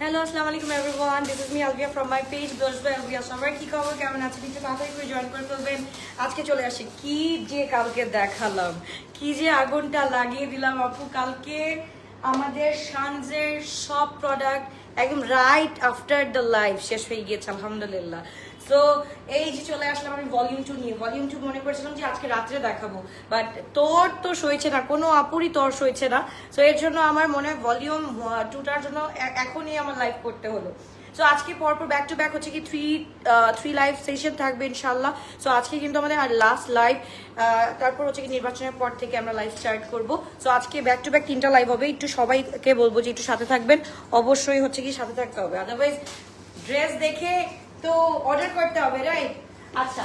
Hello আসসালামু আলাইকুম everyone this is me Albia from my page blogs by Albia সবার কি খবর? কেমন আছেন একটু তাড়াতাড়ি করে জয়েন করে ফেলবেন। আজকে চলে আসি। কি যে কালকে দেখালাম? কি যে আগুনটা লাগিয়ে দিলাম আপু কালকে আমাদের সানজের সব প্রোডাক্ট একদম রাইট আফটার দ্য লাইফ শেষ হয়ে গিয়েছে, আলহামদুলিল্লাহ। সো এই যে চলে আসলাম আমি ভলিউম টু নিয়ে। ভলিউম টু মনে করেছিলাম যে আজকে রাত্রে দেখাবো। বাট তোর তো সইছে না, কোনো আপুরই তোর সইছে না। সো এর জন্য আমার মনে হয় ভলিউম টুটার জন্য এখনই আমার লাইভ করতে হলো। সো আজকে পরপর ব্যাক টু ব্যাক হচ্ছে কি থ্রি থ্রি লাইভ সেশন থাকবে ইনশাল্লাহ সো আজকে কিন্তু আমাদের আর লাস্ট লাইভ তারপর হচ্ছে কি নির্বাচনের পর থেকে আমরা লাইভ স্টার্ট করব। সো আজকে ব্যাক টু ব্যাক তিনটা লাইভ হবে। একটু সবাইকে বলব যে একটু সাথে থাকবেন। অবশ্যই হচ্ছে কি সাথে থাকতে হবে। আদারওয়াইজ ড্রেস দেখে তো অর্ডার করতে হবে রাইট আচ্ছা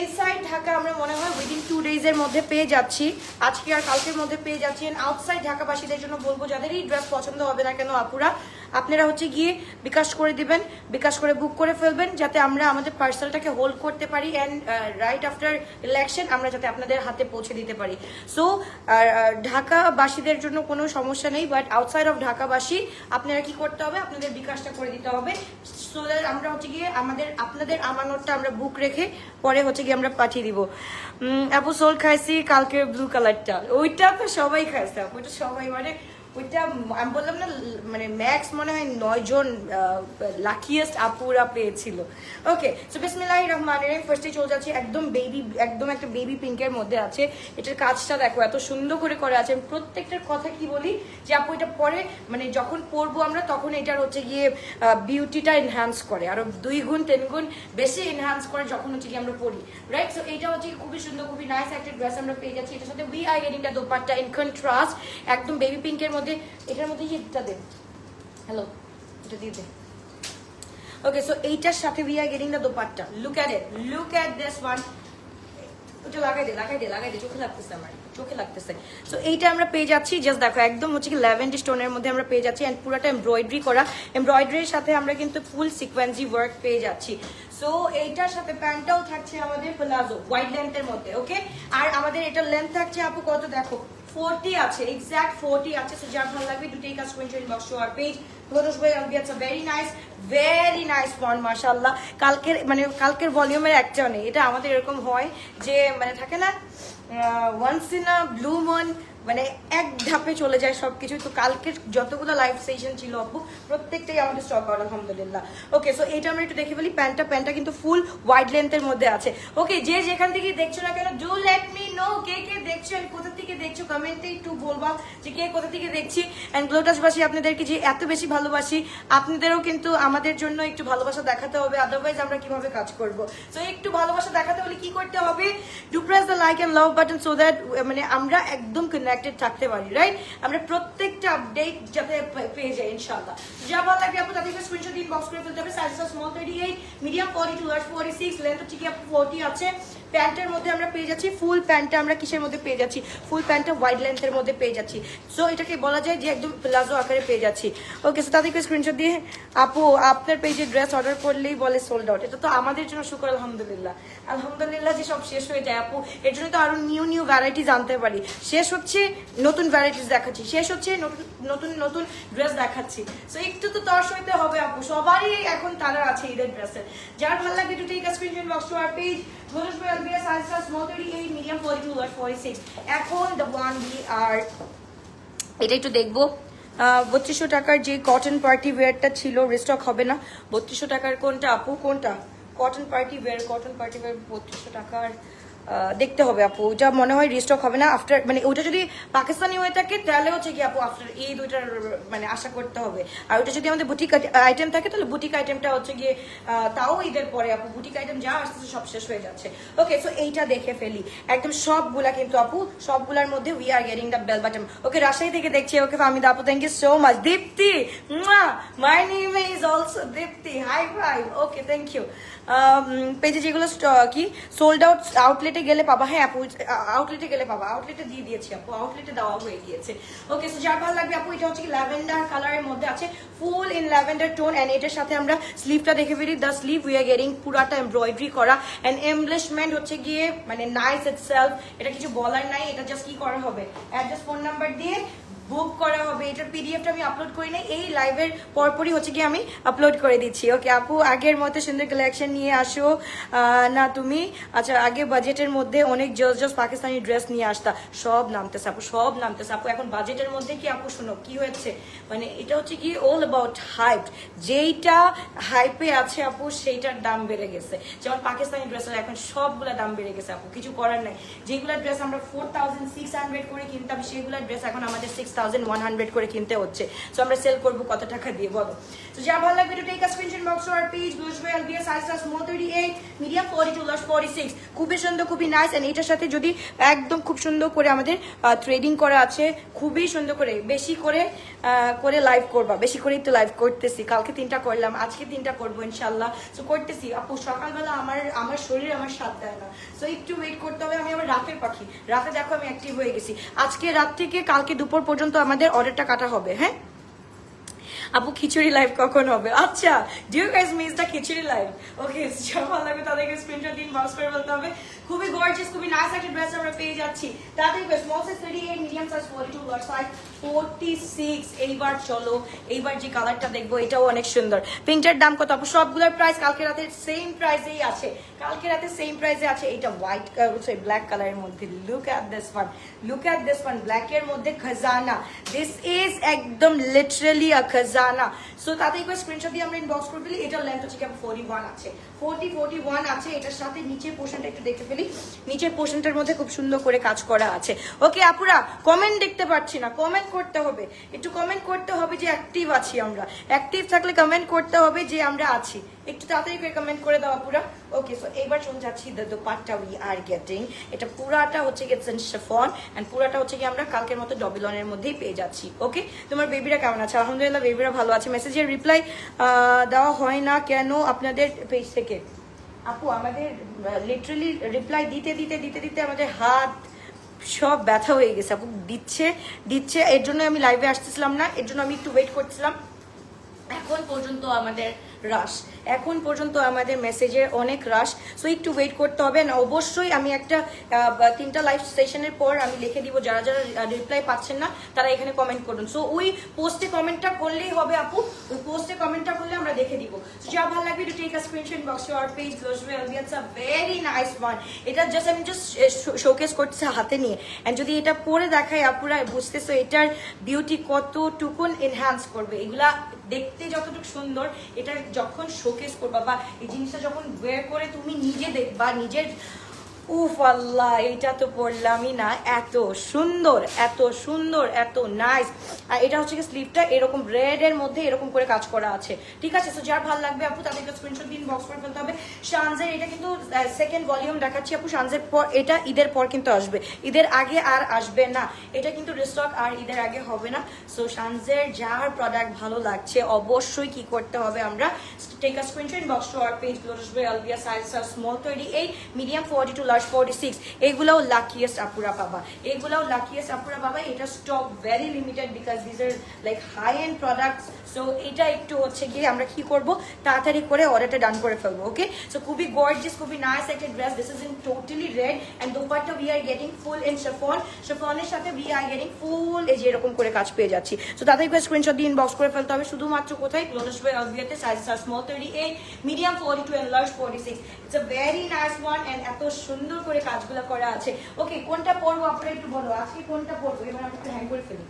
ইনসাইড ঢাকা আমরা মনে হয় উইদিন টু ডেজের মধ্যে পেয়ে যাচ্ছি। আজকে আর কালকের মধ্যে পেয়ে যাচ্ছি। আউটসাইড ঢাকাবাসীদের জন্য বলব, যাদেরই ড্রেস পছন্দ হবে না কেন আপুরা আপনারা হচ্ছে গিয়ে বিকাশ করে দিবেন, বিকাশ করে বুক করে ফেলবেন, যাতে আমরা আমাদের পার্সেলটাকে হোল্ড করতে পারি অ্যান্ড রাইট আফটার ইলেকশন আমরা যাতে আপনাদের হাতে পৌঁছে দিতে পারি। সো ঢাকাবাসীদের জন্য কোনো সমস্যা নেই বাট আউটসাইড অফ ঢাকাবাসী, আপনারা কি করতে হবে? আপনাদের বিকাশটা করে দিতে হবে। সো দ্যাট আমরা হচ্ছে গিয়ে আমাদের, আপনাদের আমানতটা আমরা বুক রেখে পরে হচ্ছে গিয়ে আমরা পাঠিয়ে দিব। আপু সোল খাইছি কালকে ব্লু কালারটা ওইটা তো সবাই খাইছে আপু ওইটা সবাই মানে ওইটা আমি বললাম না মানে ম্যাক্স মনে হয় নয়জন লাকিয়েস্ট আপুরা পেয়েছিল। ওকে সো বিসমিল্লাহ রহমান রহিম ফার্স্টে চলে যাচ্ছি, একদম বেবি একদম একটা বেবি পিঙ্কের মধ্যে আছে। এটার কাজটা দেখো, এত সুন্দর করে করা আছে। আমি প্রত্যেকটার কথা কি বলি, যে আপু এটা পরে মানে যখন পরবো আমরা, তখন এটার হচ্ছে গিয়ে বিউটিটা এনহ্যান্স করে। আরও দুই গুণ, তিন গুণ বেশি এনহ্যান্স করে যখন হচ্ছে গিয়ে আমরা পড়ি রাইট সো এটা হচ্ছে খুবই সুন্দর, খুবই নাইস একটা ড্রেস আমরা পেয়ে যাচ্ছি। এটার সাথে we I getting dupatta in contrast একদম বেবি পিঙ্কের মধ্যে এটার মধ্যে ইয়েটা দেন হ্যালো এটা দিয়ে দে। ওকে সো এইটার সাথে we are getting the dupatta. Look at it look at this one ওটা লাগাই দে লাগাই দে লাগাই দে, চোখে লাগতেছে আমার, চোখে লাগতেছে। সো এইটা আমরা পেয়ে যাচ্ছি জাস্ট দেখো, একদম হচ্ছে কি ল্যাভেন্ডার স্টোনের মধ্যে আমরা পেয়ে যাচ্ছি অ্যান্ড পুরোটা এমব্রয়ডারি করা। এমব্রয়ডারির সাথে আমরা কিন্তু ফুল সিকোয়েন্সি ওয়ার্ক পেয়ে যাচ্ছি। সো এইটার সাথে প্যান্টটাও থাকছে আমাদের প্লাজো ওয়াইড লেন্থের মধ্যে ওকে আর আমাদের এটার লেন্থ থাকছে আপু কত? দেখো ফোরটি আছে এক্সাক্ট ফোরটি আছে সো যার ভালো লাগবে do take a screenshot inbox to our page Photos by Albi, it's a very nice, very nice font, কালকের মানে কালকের ভলিউমের একটাও নেই এটা আমাদের এরকম হয় যে মানে থাকে না ওয়ান্স ইন আ ব্লু মন মানে এক ধাপে চলে যায় সবকিছু। তো কালকের যতগুলো লাইভ সেশন ছিল আপু প্রত্যেকটাই আমাদের স্টক আউট আলহামদুলিল্লাহ। ওকে সো এটা আমরা একটু দেখে ফেলি। প্যান্টটা প্যান্টটা কিন্তু ফুল ওয়াইড লেন্থের মধ্যে আছে। ওকে যে যেখান থেকে দেখছ না কেন ডু লেট মি নো কে দেখছ কোথা কোথা অ্যান্ড গ্লোটাসবাসী আপনাদেরকে যে এত বেশি ভালোবাসি, আপনাদেরও কিন্তু আমাদের জন্য একটু ভালোবাসা দেখাতে হবে। আদারওয়াইজ আমরা কীভাবে কাজ করব? সো একটু ভালোবাসা দেখাতে হলে কি করতে হবে? ডু বাটন সো দ্যাট মানে আমরা একদম কানেক্টেড থাকতে পারি রাইট আমরা প্রত্যেকটা আপডেট যাতে পেয়ে যাই, ইনশাআল্লাহ। যা ভালো লাগবে আপু, তাদেরকে স্ক্রিনশট করে ফেলতে হবে। মিডিয়াম ফর্টি টু আর সিক্স লেন্থ কি আপু আছে। প্যান্টের মধ্যে আমরা পেয়ে যাচ্ছি, ফুল প্যান্টটা আমরা কিসের মধ্যে পেয়ে যাচ্ছি? ফুল প্যান্টটা ওয়াইড লেন্থের মধ্যে পেয়ে যাচ্ছি। সো এটাকে বলা যায় যে একদম প্লাজো আকারে পেয়ে যাচ্ছি। ওকে সো তাদেরকে স্ক্রিনশট দিয়ে, আপু, আপনার পেজে ড্রেস অর্ডার করলেই বলে সোল্ড আউট এটা তো আমাদের জন্য শুকর, আলহামদুলিল্লাহ। আলহামদুলিল্লাহ যে সব শেষ হয়ে যায়, আপু, এর জন্য তো আরও নিউ নিউ ভ্যারাইটি জানতে পারি। শেষ হচ্ছে নতুন ভ্যারাইটিস দেখাচ্ছি। শেষ হচ্ছে নতুন নতুন নতুন ড্রেস দেখাচ্ছি। সো একটু তো তর্স হইতে হবে, আপু। সবারই এখন তারা আছে ঈদের ড্রেসের যার ভালো লাগবে, একটু take screenshot box to our page Glorious by Albia size size small 38 medium 42 or 46 এখন the one we are, এটা একটু দেখব। বত্রিশশো টাকার যে কটন পার্টি ওয়্যারটা ছিল রিস্টক হবে না। বত্রিশশো টাকার কোনটা? আপু, কোনটা? Cotton party wear cotton party wear বত্রিশশো টাকার দেখতে হবে, আপু। ওটা মনে হয় রিস্টক হবে না আফটার মানে ওটা যদি পাকিস্তানি হয়ে থাকে, তাহলে হচ্ছে কি আপু আফটার এই দুইটার মানে আশা করতে হবে। আর ওটা যদি আমাদের বুটিক আইটেম থাকে, তাহলে বুটিক আইটেমটা হচ্ছে গিয়ে তাও ঈদের পরে আপু বুটিক আইটেম যা আসতেছে সব শেষ হয়ে যাচ্ছে। ওকে সো এইটা দেখে ফেলি। একদম সবগুলা কিন্তু আপু, সবগুলার মধ্যে we are getting the bell button okay Rajshahi থেকে দেখছি। ওকে ফামিদা আপু thank you so much Dipti! My name is also Dipti. Hi fi okay thank you পেজে যেগুলো কি? সোল্ড আউট আউটলেটে গেলে পাবা হ্যাঁ আপু আউটলেটে গেলে পাবা। আউটলেটে দিয়ে দিয়েছি আপু আউটলেটে দেওয়া হয়ে গিয়েছে। ওকে সো যার ভালো লাগবে আপু, এটা হচ্ছে কি ল্যাভেন্ডার কালারের মধ্যে আছে full in lavender tone and এটার সাথে আমরা স্লিভটা দেখে ফেলি। The sleeve we are getting পুরাটা এমব্রয়ডারি করা অ্যান্ড এমব্লেসমেন্ট হচ্ছে গিয়ে মানে নাইস ইট সেলফ এটা কিছু বলার নাই, এটা জাস্ট কি করা হবে? অ্যাড্রেস ফোন নাম্বার দিয়ে বুক করা হবে, এটার পিডিএফটা আমি আপলোড করি না এই লাইভের পরপরই হচ্ছে কি আমি আপলোড করে দিচ্ছি। ওকে আপু, আগের মতো সুন্দর কালেকশন নিয়ে আসো। না, তুমি? আচ্ছা আগে বাজেটের মধ্যে অনেক জস জস পাকিস্তানি ড্রেস নিয়ে আসতা। সব নামতেছে আপু, সব নামতেছে আপু। এখন বাজেটের মধ্যে কি আপু, শোনো, কি হয়েছে? মানে এটা হচ্ছে কি অল অ্যাবাউট হাইপ যেইটা হাইপে আছে আপু, সেইটার দাম বেড়ে গেছে। যেমন পাকিস্তানি ড্রেসের এখন সবগুলা দাম বেড়ে গেছে আপু, কিছু করার নাই। যেগুলা ড্রেস আমরা ফোর থাউজেন্ড সিক্স হান্ড্রেড করে কিনতাম সেগুলা ড্রেস এখন আমাদের সিক্স থাউজেন্ড ওয়ান হান্ড্রেড করে কিনতে হচ্ছে। সো আমরা সেল করব কত টাকা দিয়ে, বলো। তো যা ভালো লাগবে to take a screenshot box our page বুঝবে L BS B size small 38 medium 42 large 46 খুবই সুন্দর, খুবই নাইস এন্ড এটার সাথে যদি একদম খুব সুন্দর করে আমাদের থ্রেডিং করা আছে, খুবই সুন্দর করে, বেশি করে করে লাইভ করবা। বেশি করেই তো লাইভ করতেছি। কালকে তিনটা করলাম, আজকে তিনটা করব ইনশাল্লাহ তো করতেছি। আপু, সকালবেলা আমার আমার শরীর আমার সাথ দেয় না। সো একটু ওয়েট করতে হবে। আমি আমার রাতের পাখি। রাতে দেখো আমি অ্যাক্টিভ হয়ে গেছি। আজকে রাত থেকে কালকে দুপুর পর্যন্ত আমাদের অর্ডারটা কাটা হবে হ্যাঁ? আপু, খিচুড়ি লাইভ কখন হবে? আচ্ছা do guys miss the khichuri live okay সব ভালো লাগবে তাদেরকে স্ক্রিনশট দিন বক্স করে বলতে হবে। খুবই গর্জিয়াস খুবই নাইস একটা ড্রেস আমরা পেয়ে যাচ্ছি। তাদেরকে small size 38 medium size 42 large size 46 এইবার চলো, এইবার যে কালারটা দেখব, এটাও অনেক সুন্দর। পিঙ্কটার দাম কত? সবগুলোর প্রাইস কালকে রাতে সেম প্রাইসেই আছে। কালকে রাতে সেম প্রাইসে আছে। এটা হোয়াইট সরি ব্ল্যাক কালারের মধ্যে। Look at this one look at this one ব্ল্যাকের মধ্যে খাজানা দিস ইজ একদম লিটারালি আ খাজানা সো তাতে একবার স্ক্রিনশট দিয়ে আমরা ইনবক্স করে ফেলি এটার লেন্থ হচ্ছে কেমন ফোর্টি ওয়ান আছে। ফোর্টি ফোর্টি ওয়ান আছে। এটার সাথে নিচের পোর্শনটা একটু দেখে ফেলি নিচের পোর্শনটার মধ্যে খুব সুন্দর করে কাজ করা আছে। ওকে, আপুরা কমেন্ট দেখতে পাচ্ছি না। কমেন্ট করতে হবে। একটু কমেন্ট করতে হবে যে অ্যাক্টিভ আছি আমরা। অ্যাক্টিভ থাকলে কমেন্ট করতে হবে যে আমরা আছি। একটু তাড়াতাড়ি করে কমেন্ট করে দাও আপুরা। ওকে সো এবার চলে যাচ্ছি the dupatta we are getting এটা পুরাটা হচ্ছে গেছেন শেফন অ্যান্ড পুরাটা হচ্ছে কি আমরা কালকের মতো ডবিলনের মধ্যেই পেয়ে যাচ্ছি। ওকে তোমার বেবিরা কেমন আছে? আলহামদুলিল্লাহ বেবিরা ভালো আছে। মেসেজের রিপ্লাই দেওয়া হয় না। কেন? আপনাদের পেজ থেকে। আপু, আমাদের লিটারালি রিপ্লাই দিতে দিতে দিতে দিতে আমাদের হাত সব ব্যথা হয়ে গেছে। আপু, দিচ্ছে দিচ্ছে, এর জন্য আমি লাইভে আসতেছিলাম না, এর জন্য আমি একটু ওয়েট করছিলাম। এখন পর্যন্ত আমাদের রাশ এখন পর্যন্ত আমাদের মেসেজের অনেক রাশ সো একটু ওয়েট করতে হবে। না অবশ্যই আমি একটা তিনটা লাইভ সেশনের পর আমি লিখে দিব যারা যারা রিপ্লাই পাচ্ছেন না তারা এখানে কমেন্ট করুন। সো ওই পোস্টে কমেন্টটা করলেই হবে আপু ওই পোস্টে কমেন্টটা করলে আমরা দেখে দিব। So, যা ভালো লাগবে to take a screenshot box your page gloss it's a very nice one এটা জাস্ট আমি জাস্ট শোকেস করতেছি হাতে নিয়ে। অ্যান্ড যদি এটা পরে দেখাই আপুরা বুঝতেছো এটার বিউটি কতটুকুন এনহ্যান্স করবে। এগুলা দেখতে যতটুকু সুন্দর, এটা যখন শোকেস করবা বা এই জিনিসটা যখন ওয়ের করে তুমি নিজে দেখবা, নিজের উফ আল্লাহ এটা তো পড়লামই না। এত সুন্দর এত সুন্দর, এত নাইস আর এটা হচ্ছে কি স্লিপটা এরকম রেড এর মধ্যে এরকম করে কাজ করা আছে। ঠিক আছে? তো যার ভালো লাগবে আপু, তাদেরকে স্ক্রিনশট দিন বক্স করে ফেলতে হবে। শানজের এটা কিন্তু সেকেন্ড ভলিউম দেখাচ্ছি আপু। শানজের পর, এটা ঈদের পর কিন্তু আসবে। ঈদের আগে আর আসবে না। এটা কিন্তু রিস্টক আর ঈদের আগে হবে না। সো শানজের যার প্রোডাক্ট ভালো লাগছে, অবশ্যই কি করতে হবে আমরা? Take a screenshot box to our page by আলবিয়া size are small twenty eight medium forty two large forty six এগুলাও লাকিয়েস্ট আপুরা পাবা এগুলাও লাকিয়েস্ট আপুরা পাবা এটা stock very limited because this are like high end products so এটা একটু হচ্ছে গিয়ে আমরা কি করব? তাড়াতাড়ি করে অর্ডারটা ডান করে ফেলব ওকে সো খুবই গর্জিয়াস খুবই নাইস একটা dress this is in totally red and dupatta we are getting full in chiffon শেফনের সাথে উই আর গেটিং ফুল এই যে এরকম করে কাজ পেয়ে যাচ্ছি। সো তাদেরকে স্ক্রিনশট দিয়ে ইনবক্স করে ফেলতে হবে। শুধুমাত্র কোথায়? Lotus by অলবিয়াতে size are small thirty eight medium forty two and large forty six it's a very nice one and এত সুন্দর করে কাজগুলো করা আছে। ওকে কোনটা পরবো আপনারা একটু বলো। আজকে কোনটা পরবো? এবার আমরা একটু হ্যাং করে ফেলি।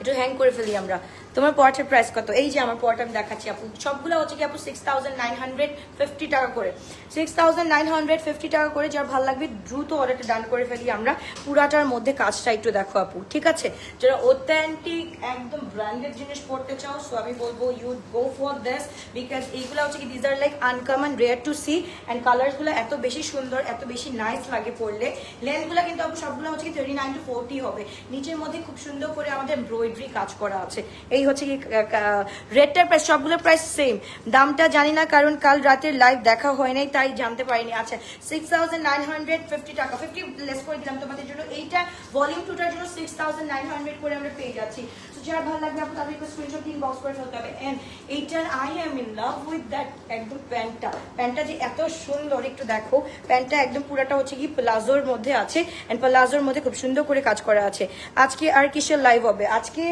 একটু হ্যাং করে ফেলি আমরা। তোমার পরটার প্রাইস কত? এই যে আমার পরটা আমি দেখাচ্ছি আপু। সবগুলো হচ্ছে কি আপু six thousand nine hundred fifty টাকা করে। Six thousand nine hundred fifty টাকা করে যার ভালো লাগবে দ্রুত অর্ডারটা ডান করে ফেলি আমরা। পুরাটার মধ্যে কাজটা একটু দেখো আপু, ঠিক আছে? যারা অথেন্টিক একদম ব্র্যান্ডেড জিনিস পড়তে চাও সো আমি বলব you go for this because এইগুলো হচ্ছে কি these are like uncommon rare to see and কালারসগুলো এত বেশি সুন্দর, এত বেশি নাইস লাগে পড়লে। লেন্থগুলো কিন্তু আপু সবগুলো হচ্ছে কি থার্টি নাইন টু ফোরটি হবে। নিচের মধ্যে খুব সুন্দর করে আমাদের এমব্রয়ডারি কাজ করা আছে। এই এই হচ্ছে কি রেডটার প্রাইস সবগুলোর প্রাইস সেম দামটা জানি না, কারণ কাল রাতের লাইভ দেখা হয় নাই, তাই জানতে পারিনি। আচ্ছা six thousand nine hundred fifty টাকা। ফিফটি লেস করে দিলাম তোমাদের জন্য। এইটা ভলিউম টুটার জন্য সিক্স থাউজেন্ড নাইন হান্ড্রেড করে আমরা পেয়ে যাচ্ছি। যার ভালো লাগবে আপনি তাদেরকে স্ক্রিনশট দিন বক্স করে ফেলতে হবে। অ্যান্ড এইটার I am in love with that একদম প্যান্টটা। প্যান্টটা যে এত সুন্দর, একটু দেখো। প্যান্টটা একদম পুরাটা হচ্ছে কি প্লাজোর মধ্যে আছে। অ্যান্ড প্লাজোর মধ্যে খুব সুন্দর করে কাজ করা আছে। আজকে আর কিসের লাইভ হবে? আজকে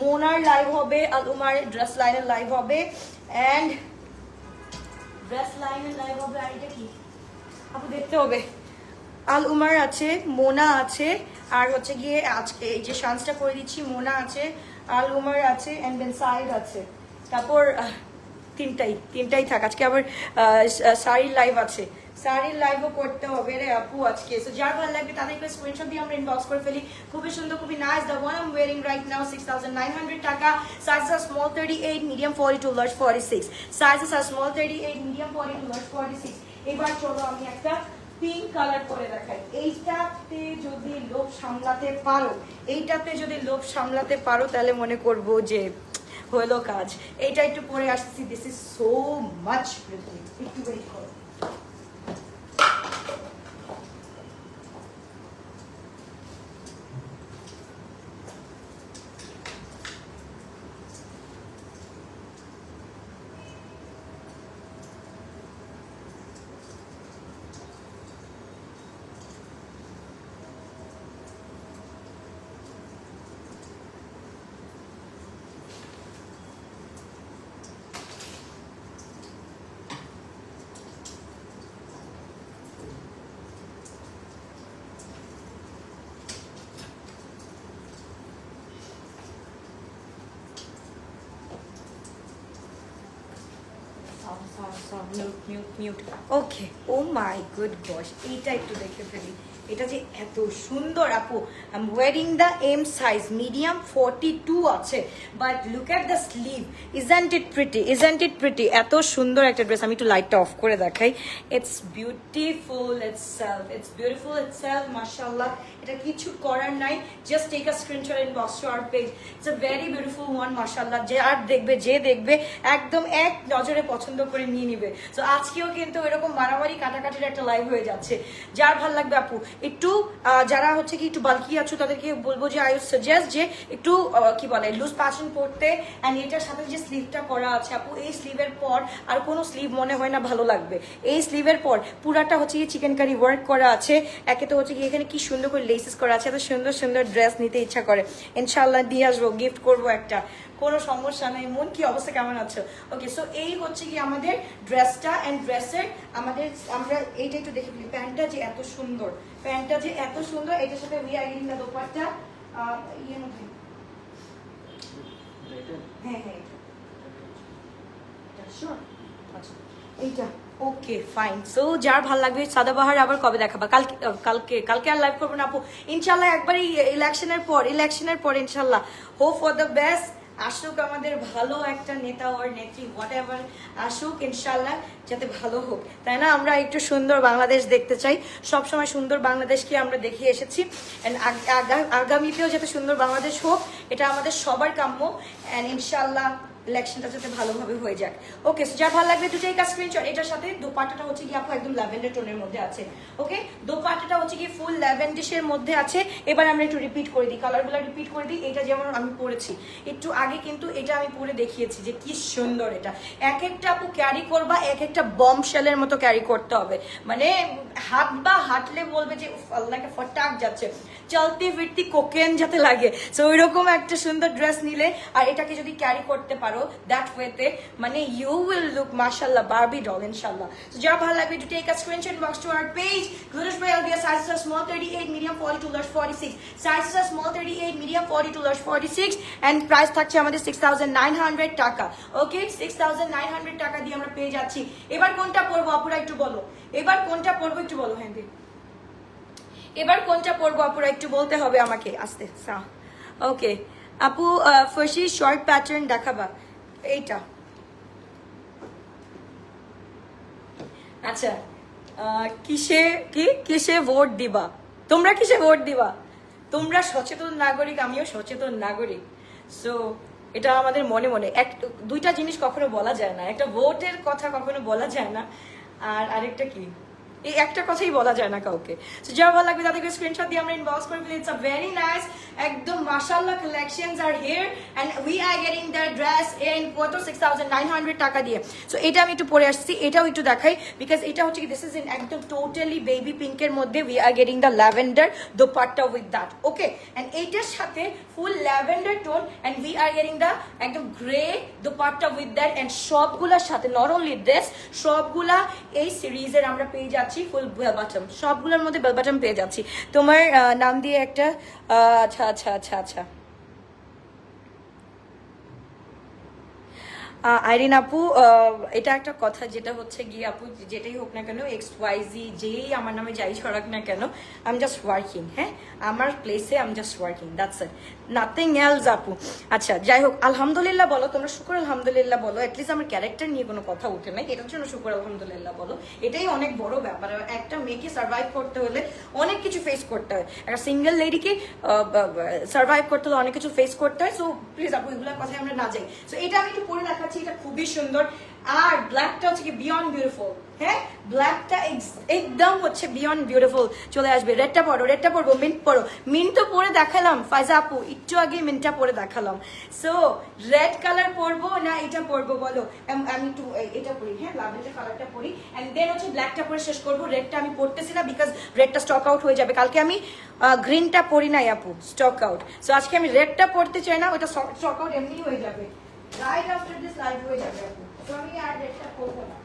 মোনার লাইভ হবে, আলুমার ড্রেস লাইনের লাইভ হবে। অ্যান্ড ড্রেস লাইনের লাইভ হবে, আর এটা কি? আপু, দেখতে হবে। আল উমার আছে, মোনা আছে। আর হচ্ছে গিয়ে আজকে এই যে সান্সটা করে দিচ্ছি, মোনা আছে। আল উমার আছে অ্যান্ড দেন সাইড আছে। তারপর তিনটাই তিনটাই থাক। আজকে আবার শাড়ির লাইভ আছে। শাড়ির লাইভও করতে হবে রে আপু আজকে। সো যার ভালো লাগবে তাদেরকে স্ক্রিনশট দিয়ে আমরা ইনবক্স করে ফেলি। খুবই সুন্দর, খুবই nice the one I am wearing right now six thousand nine hundred টাকা। Size are small thirty eight medium forty two large forty six size are small thirty eight medium forty two large forty six এবার চলো আমি একটা pink colour করে দেখাই। এইটাতে যদি লোভ সামলাতে পারো, এইটাতে যদি লোভ সামলাতে পারো, তাহলে মনে করব যে হলো কাজ। এইটা একটু পরে আসছি। দিস ইজ সো মাচ একটু ওয়েট করো। ওকে ও মাই গুড বস এইটা একটু দেখে ফেলি। এটা যে এত সুন্দর, আপু। I am wearing the M size medium forty two আছে। But look at the sleeve. Isn't it pretty isn't it pretty এত সুন্দর একটা ড্রেস আমি একটু লাইটটা অফ করে দেখাই। It's beautiful itself it's beautiful itself মার্শাল্লাহ এটা কিছু করার নাই। Just take a screenshot in box to our page it's a very beautiful one মার্শাল্লাহ যে আর দেখবে, যে দেখবে, একদম এক নজরে পছন্দ করে নিয়ে নিবে। তো আজকেও কিন্তু এরকম মারামারি, কাটাকাটির একটা লাইভ হয়ে যাচ্ছে। যার ভালো লাগবে আপু, একটু যারা হচ্ছে কি একটু বালকি আছো, তাদেরকে বলব যে আই সাজেস্ট যে একটু কি বলে লুজ প্যাশন পড়তে অ্যান্ড এটার সাথে যে স্লিভটা করা আছে আপু এই স্লিভের পর আর কোনো স্লিভ মনে হয় না ভালো লাগবে। এই স্লিভের পর পুরাটা হচ্ছে কি চিকেন কারি ওয়ার্ক করা আছে। একে তো হচ্ছে কি এখানে কি সুন্দর করে লেসেস করা আছে এত সুন্দর সুন্দর ড্রেস নিতে ইচ্ছা করে। ইনশাল্লাহ দিয়ে আসব গিফট করব একটা। কোনো সমস্যা নেই মন কি অবস্থা কেমন আছো? ওকে সো এই হচ্ছে কি আমাদের ড্রেসটা অ্যান্ড ড্রেসের আমাদের আমরা এইটা একটু দেখে ফেলি। প্যান্টটা যে এত সুন্দর প্যান্টটা যে এত সুন্দর এটার সাথে উই আইডিং না দোপাট্টা আহ, ইয়ের মধ্যে হ্যাঁ হ্যাঁ আচ্ছা, এইটা। ওকে ফাইন সো যার ভালো লাগবে সাদাবাহার আবার কবে দেখাবা? কালকে কালকে কালকে আর লাইভ করব না আপু। ইনশাল্লাহ একবারই ইলেকশনের পর ইলেকশনের পর ইনশাল্লাহ হোপ ফর দ্য বেস্ট আসুক আমাদের ভালো একটা নেতা ওর নেত্রী হোয়াট এভার আসুক, ইনশাল্লাহ যাতে ভালো হোক। তাই না? আমরা একটু সুন্দর বাংলাদেশ দেখতে চাই। সবসময় সুন্দর বাংলাদেশকে আমরা দেখে এসেছি। অ্যান্ড আগামীতেও যাতে সুন্দর বাংলাদেশ হোক, এটা আমাদের সবার কাম্য। অ্যান্ড ইনশাল্লাহ ইলেকশনটা যাতে ভালোভাবে হয়ে যাক। ওকে যা ভালো লাগবে দুটাই কাজ স্ক্রিনশট এটার সাথে দোপাট্টাটা হচ্ছে কি আপু একদম ল্যাভেন্ডার টোনের মধ্যে আছে। ওকে দোপাট্টাটা হচ্ছে কি ফুল ল্যাভেন্ডিশের মধ্যে আছে। এবার আমরা একটু রিপিট করে দিই কালারগুলো রিপিট করে দিই। এটা যেমন আমি পরেছি, একটু আগে কিন্তু এটা আমি পরে দেখিয়েছি যে কি সুন্দর এটা। এক একটা আপু ক্যারি করবা, এক একটা বম শেলের মতো ক্যারি করতে হবে। মানে হাত বা হাঁটলে বলবে যে আল্লাহকে ফটাক যাচ্ছে। চলতি ফিরতি কোকেন যাতে লাগে। সো ওই রকম একটা সুন্দর ড্রেস নিলে, আর এটাকে যদি ক্যারি করতে পারো দ্যাট ওয়েতে মানে ইউ উইল লুক মাশাল্লাহ বারবি ডল ইনশাল্লাহ তো যা ভালো লাগবে to take a screenshot box to our page গুরুশ ভাই আলবিয়া sizes are small 38 medium 42 large 46 sizes are small 38 medium 42 large 46 and price থাকছে আমাদের 6900 টাকা। ওকে 6900 টাকা দিয়ে আমরা পেয়ে যাচ্ছি। এবার কোনটা পরবো আপুরা একটু বলো। এবার কোনটা পরবো, একটু বলো হ্যাঁ। এবার কোনটা পরবো আপুরা একটু বলতে হবে আমাকে। আস্তে ওকে আপু ফার্সি শর্ট প্যাটার্ন দেখাবা। এইটা। আচ্ছা কিসে, কি? কিসে ভোট দিবা? তোমরা কিসে ভোট দিবা? তোমরা সচেতন নাগরিক, আমিও সচেতন নাগরিক। সো এটা আমাদের মনে মনে, এক, দুইটা জিনিস কখনো বলা যায় না। একটা ভোটের কথা কখনো বলা যায় না। আর আরেকটা কি? এই একটা কথাই বলা যায় না কাউকে। সো যা ভালো লাগবে তাদেরকে স্ক্রিনশট দিয়ে আমরা ইনবক্স করে ফেলি। ইটস আ ভেরি নাইস একদম মাশাআল্লাহ collections are here and we are getting the dress in কত 6900 টাকা দিয়ে। সো এটা আমি একটু পরে আসছি, এটাও একটু দেখাই। বিকজ এটা হচ্ছে কি দিস ইজ ইন একদম টোটালি বেবি পিঙ্কের মধ্যে we are getting the lavender dupatta with that okay and এইটার সাথে full lavender tone and we are getting the একদম grey dupatta with that and সবগুলোর সাথে নট অনলি দিস সবগুলা এই সিরিজের আমরা পেয়ে যাচ্ছি। ফুল বেল বাটম সবগুলোর মধ্যে বেল বাটম পেয়ে যাচ্ছি। তোমার নাম দিয়ে একটা আচ্ছা আচ্ছা আচ্ছা আচ্ছা। আইরিন আপু এটা একটা কথা, যেটা হচ্ছে গিয়ে আপু, যেটাই হোক না কেন এক্স ওয়াইজি যেই আমার নামে যাই ছড়াক না কেন আই এম জাস্ট ওয়ার্কিং হ্যাঁ? আমার প্লেসে I am just working that's it nothing else আপু আচ্ছা যাই হোক, আলহামদুলিল্লাহ বলো, তোমরা শুকুর আলহামদুলিল্লাহ বলো অ্যাটলিস্ট আমার ক্যারেক্টার নিয়ে কোনো কথা উঠে নাই, এটার জন্য শুকুর আলহামদুলিল্লাহ বলো। এটাই অনেক বড় ব্যাপার একটা মেয়েকে সার্ভাইভ করতে হলে অনেক কিছু ফেস করতে হয়। একটা সিঙ্গেল লেডিকে সার্ভাইভ করতে হলে অনেক কিছু ফেস করতে হয় সো প্লিজ আপু এগুলোর কথায় আমরা না যাই। সো এটা আমি একটু পরে দেখাচ্ছি, এটা খুবই সুন্দর। আর ব্ল্যাকটা হচ্ছে কি বিয়ন্ড বিউটিফুল হ্যাঁ? ব্ল্যাকটা একদম হচ্ছে বিয়ন্ড বিউটিফুল চলে আসবে। রেডটা পড়ো রেডটা পড়ব মিন্ট পড়ো। মিন্ট তো পরে দেখালাম, ফাইজা আপু, একটু আগে মিন্টটা পরে দেখালাম। সো রেড কালার পরবো না এটা পরবো বলো? আমি একটু এটা পরি হ্যাঁ? লাভেন্ডার কালারটা পরি অ্যান্ড দেন হচ্ছে ব্ল্যাকটা পরে শেষ করব। রেডটা আমি পরতেছি না বিকজ রেডটা স্টক আউট হয়ে যাবে। কালকে আমি গ্রিনটা পরি নাই আপু স্টক আউট সো আজকে আমি রেডটা পরতে চাই না, ওটা স্টক আউট এমনি হয়ে যাবে। রাইট আফটার দিস লাইভ হয়ে যাবে আপু। তো আমি আর রেডটা পরবো না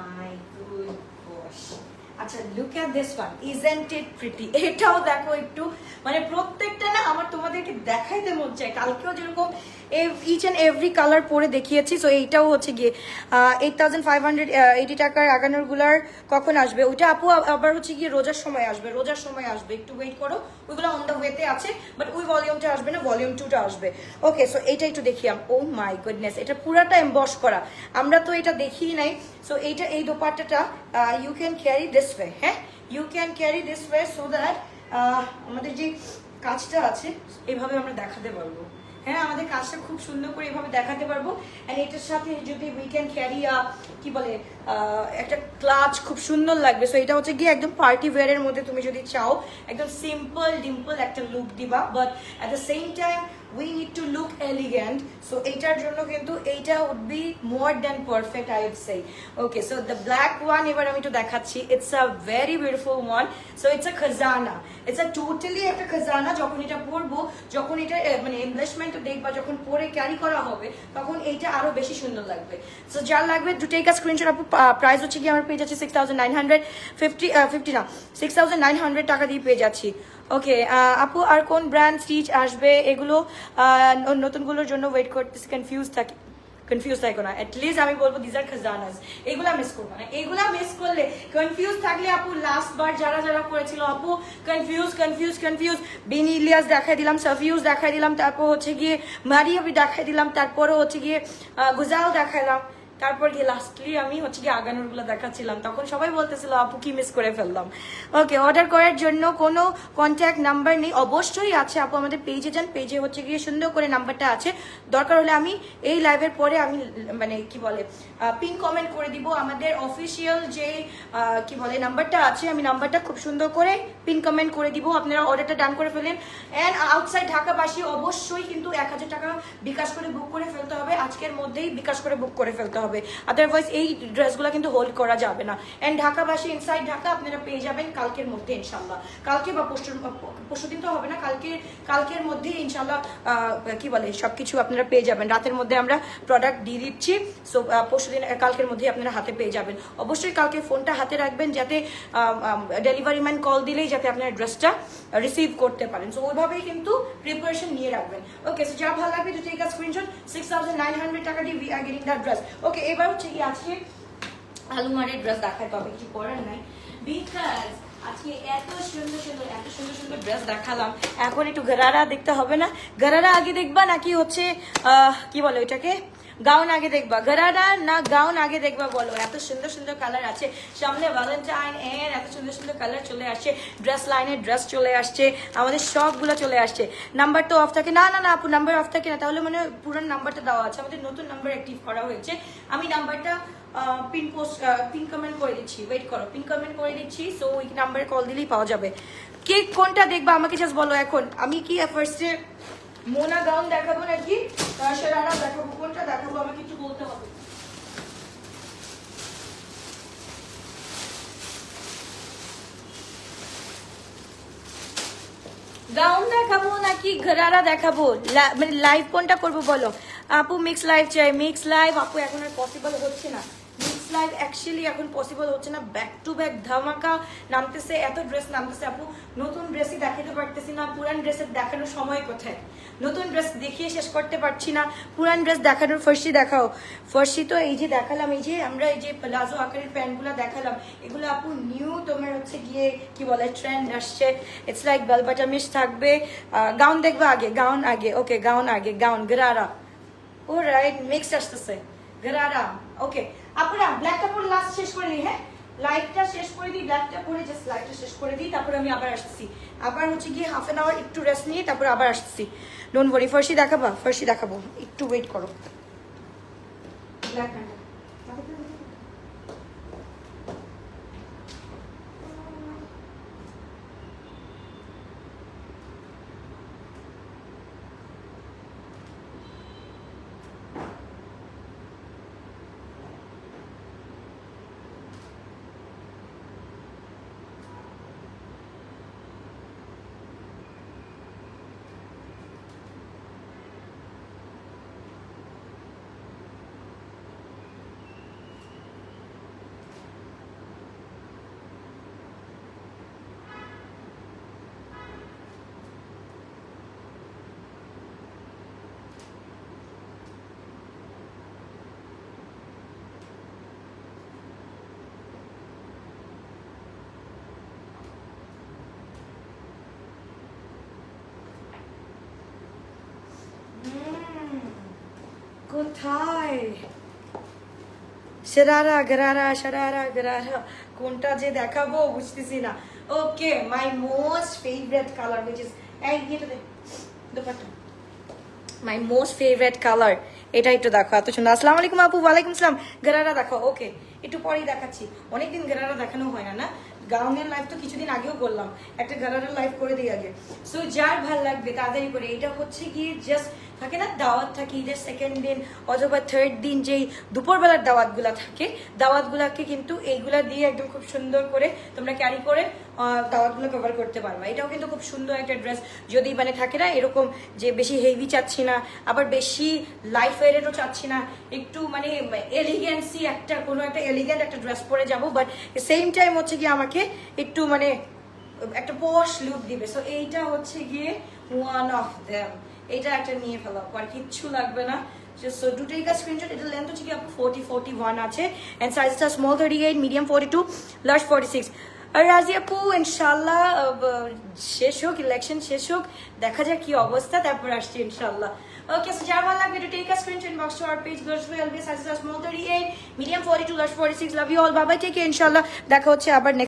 my good gosh. আচ্ছা look at this one isn't it pretty এটাও দেখো একটু। মানে প্রত্যেকটা না আমার তোমাদেরকে দেখাইতে মন চায়। কালকেও যেরকম ইচ অ্যান্ড এভরি কালার পরে দেখিয়েছি সো এইটাও হচ্ছে গিয়ে এইট থাউজেন্ড ফাইভ হান্ড্রেড টাকার আগানোরগুলার কখন আসবে? ওইটা আপু আবার হচ্ছে গিয়ে রোজার সময় আসবে, রোজার সময় আসবে। একটু ওয়েট করো। ওইগুলো অন দ্য ওয়েতে আছে বাট ওই ভলিউমটা আসবে না ভলিউম টুটা আসবে। ওকে সো এইটা একটু দেখি ও মাই গুডনেস এটা পুরাটা এম্বস করা। আমরা তো এটা দেখিই নাই। সো এইটা, এই দোপাট্টাটা you can carry this way হ্যাঁ? You can carry this way so that আমাদের যে কাজটা আছে, এভাবে আমরা দেখাতে পারব। হ্যাঁ আমাদের কাজটা খুব সুন্দর করে এভাবে দেখাতে পারব। অ্যান্ড এটার সাথে যদি উই ক্যান ক্যারি কি বলে একটা ক্লাচ খুব সুন্দর লাগবে। সো এটা হচ্ছে গিয়ে একদম পার্টি ওয়্যারের মধ্যে তুমি যদি চাও, একদম সিম্পল ডিম্পল একটা লুক দিবা। But at the same time we need to look elegant so এইটার জন্য কিন্তু এইটা would be more than perfect I would say okay so the black one এবার আমি একটু দেখাচ্ছি। It's a very beautiful one so it's a খাজানা it's a totally একটা খাজানা যখন এটা পরবো, যখন এটা মানে এমব্লেসমেন্ট দেখবা, যখন পরে ক্যারি করা হবে, তখন এইটা আরও বেশি সুন্দর লাগবে। সো যার লাগবে টু আ স্ক্রিনশট আপু প্রাইস হচ্ছে কি আমার পেয়ে যাচ্ছে সিক্স থাউজেন্ড ফিফটি না সিক্স নাইন হান্ড্রেড টাকা দিয়ে পেয়ে যাচ্ছি। ওকে আপু, আর কোন ব্র্যান্ড স্টিচ আসবে? এগুলো নতুনগুলোর জন্য ওয়েট করতেছি কনফিউজ থাকি কনফিউজ থাকো না। অ্যাটলিস্ট আমি বলব দিস আর খাজানাস এগুলা মিস করব না। এগুলা মিস করলে কনফিউজ থাকলে আপু লাস্ট বার যারা যারা করেছিল, আপু কনফিউজ কনফিউজ কনফিউজ বিনি ইলিয়াস দেখাই দিলাম সাফিউজ দেখাই দিলাম, তারপর হচ্ছে গিয়ে মারিয়াবি দেখাই দিলাম তারপরে হচ্ছে গিয়ে গুজাল দেখাইলাম তারপর গিয়ে লাস্টলি আমি হচ্ছে গিয়ে আগানোর আগানোরগুলো দেখাচ্ছিলাম। তখন সবাই বলতেছিল, আপু, কি মিস করে ফেললাম? ওকে অর্ডার করার জন্য কোনো কন্ট্যাক্ট নাম্বার নেই। অবশ্যই আছে, আপু, আমাদের পেজে যান। পেজে হচ্ছে গিয়ে সুন্দর করে নাম্বারটা আছে। দরকার হলে আমি এই লাইভের পরে আমি মানে কি বলে পিন কমেন্ট করে দিব। আমাদের অফিসিয়াল যে কি বলে নাম্বারটা আছে, আমি নাম্বারটা খুব সুন্দর করে পিন কমেন্ট করে দিব। আপনারা অর্ডারটা ডান করে ফেলেন অ্যান্ড আউটসাইড ঢাকাবাসী অবশ্যই কিন্তু এক হাজার টাকা বিকাশ করে বুক করে ফেলতে হবে। আজকের মধ্যেই বিকাশ করে বুক করে ফেলতে হবে। আদারওয়াইজ এই ড্রেসগুলো কিন্তু হোল্ড করা যাবে না। অ্যান্ড ঢাকাবাসী ইনসাইড ঢাকা আপনারা পেয়ে যাবেন কালকের মধ্যে ইনশাল্লাহ কালকে বা পরশু পরশু দিন তো হবে না কালকে কালকের মধ্যে ইনশাল্লাহ কি বলে, সবকিছু আপনারা পেয়ে যাবেন। রাতের মধ্যে আমরা প্রোডাক্ট দিয়ে দিচ্ছি। সো পরশু দিন কালকের মধ্যে আপনারা হাতে পেয়ে যাবেন। অবশ্যই কালকে ফোনটা হাতে রাখবেন যাতে ডেলিভারি ম্যান কল দিলেই যাতে আপনার ড্রেসটা রিসিভ করতে পারেন। সো ওইভাবেই কিন্তু প্রিপারেশন নিয়ে রাখবেন। ওকে সো যা ভালো লাগবে to take a screenshot six thousand nine hundred টাকা দিয়ে we are getting that dress okay এবার হচ্ছে কি আজকে আলুমারের ড্রেস দেখায় হবে কিছু করার নাই। বিকজ আজকে এত সুন্দর সুন্দর, এত সুন্দর সুন্দর ড্রেস দেখালাম। এখন একটু গরারা দেখতে হবে না? গরারা আগে দেখবা নাকি হচ্ছে কি বলে ওইটাকে? গাউন আগে দেখবা। গরারা না গাউন আগে দেখবা বলো। এত সুন্দর সুন্দর কালার আছে। সামনে ভ্যালেন্টাইন এর এত সুন্দর সুন্দর কালার চলে আসছে। ড্রেস লাইনের ড্রেস চলে আসছে। আমাদের সবগুলো চলে আসছে। নাম্বার তো অফ থাকে। না না না আপু নাম্বার অফ থাকে না। তাহলে মানে পুরান নাম্বারটা দেওয়া আছে। আমাদের নতুন নাম্বার অ্যাক্টিভ করা হয়েছে। আমি নাম্বারটা পিন পোস্ট পিন কমেন্ট করে দিচ্ছি। ওয়েট করো। পিন কমেন্ট করে দিচ্ছি। সো ওই নাম্বারে কল দিলেই পাওয়া যাবে। কে কোনটা দেখবা? আমাকে জাস্ট বলো এখন। আমি কি ফার্স্টে মোনা গাউন দেখাবো নাকি? সেরারা দেখাবো। কোনটা দেখাবো? আমাকে একটু বলতে হবে। গাউন দেখাবো নাকি? ঘরারা দেখাবো। মানে লাইভ কোনটা করব বলো? আপু মিক্স লাইভ চাই। মিক্স লাইভ আপু, এখন আর পসিবল হচ্ছে না। লাইভ অ্যাকচুয়ালি এখন পসিবল হচ্ছে না ব্যাক টু ব্যাক ধামাকা নামতেছে, এত ড্রেস নামতেছে। আপু, নতুন ড্রেসই দেখাতে পারতেছি না, পুরান ড্রেসের দেখানোর সময় কোথায়? নতুন ড্রেস দেখিয়ে শেষ করতে পারছি না, পুরান ড্রেস দেখানোর ফার্স্টই দেখাও। ফার্স্টই তো এই যে দেখালাম, এই যে আমরা এই যে প্লাজো আকারের প্যান্টগুলো দেখালাম, এগুলো আপু নিউ তোমার হচ্ছে গিয়ে কি বলে ট্রেন্ড আসছে। ইটস লাইক বেলবাটামিস থাকবে গাউন দেখবে আগে গাউন আগে ওকে গাউন আগে gown gharara oh right mixed আসতেছে গরারা ওকে আপুরা ব্ল্যাকটা পরে লাস্ট শেষ করে নিই হ্যাঁ? লাইটটা শেষ করে দিই ব্ল্যাকটা পরে জাস্ট লাইটটা শেষ করে দিই, তারপরে আমি আবার আসছি। আবার হচ্ছে গিয়ে হাফ অ্যান আওয়ার একটু রেস্ট নিয়ে তারপরে আবার আসছি। ডোন্ট ওয়ারি ফার্সি দেখাবা ফার্সি দেখাবো। একটু ওয়েট করো। ব্ল্যাক কোথায়? সেরারা গরারা সারারা গরারা। কোনটা যে দেখাবো বুঝতেছি না। Okay my most favourite colour which is এই, এটা মাই মোস্ট ফেভারিট কালার এটা একটু দেখো, এত সুন্দর। আসসালামু আলাইকুম আপু, ওয়ালাইকুম আসসালাম গরারা দেখো, ওকে, একটু পরেই দেখাচ্ছি। অনেকদিন গরারা দেখানো হয় না না? গাউনের লাইভ তো কিছুদিন আগেও করলাম, একটা গরারার লাইভ করে দিই আগে। সো যার ভালো লাগবে তাড়াতাড়ি করে। এটা হচ্ছে কি জাস্ট থাকে না? দাওয়াত থাকে ঈদের সেকেন্ড দিন অথবা থার্ড দিন যেই দুপুরবেলার দাওয়াতগুলা থাকে, দাওয়াতগুলাকে কিন্তু এইগুলা দিয়ে একদম খুব সুন্দর করে তোমরা ক্যারি করে দাওয়াতগুলো কভার করতে পারবা। এটাও কিন্তু খুব সুন্দর একটা ড্রেস যদি মানে থাকে না এরকম যে বেশি হেভি চাচ্ছি না, আবার বেশি লাইফ ওয়ারেরও চাচ্ছি না, একটু মানে এলিগেন্সি একটা, কোনো একটা এলিগেন্ট একটা ড্রেস পরে যাব বাট সেম টাইম হচ্ছে কি আমাকে একটু মানে একটা পশ লুক দিবে। সো এইটা হচ্ছে গিয়ে ওয়ান অফ দেম এটা একটা নিয়ে ফেলা। আর কিচ্ছু লাগবে না। স্মল থার্টি এইট শেষ হোক ইলেকশন শেষ হোক, দেখা যাক কি অবস্থা, তারপর ইনশাল্লাহ ওকে ভালো are small 38 medium six love all থেকে ইনশাল্লাহ দেখা হচ্ছে আবার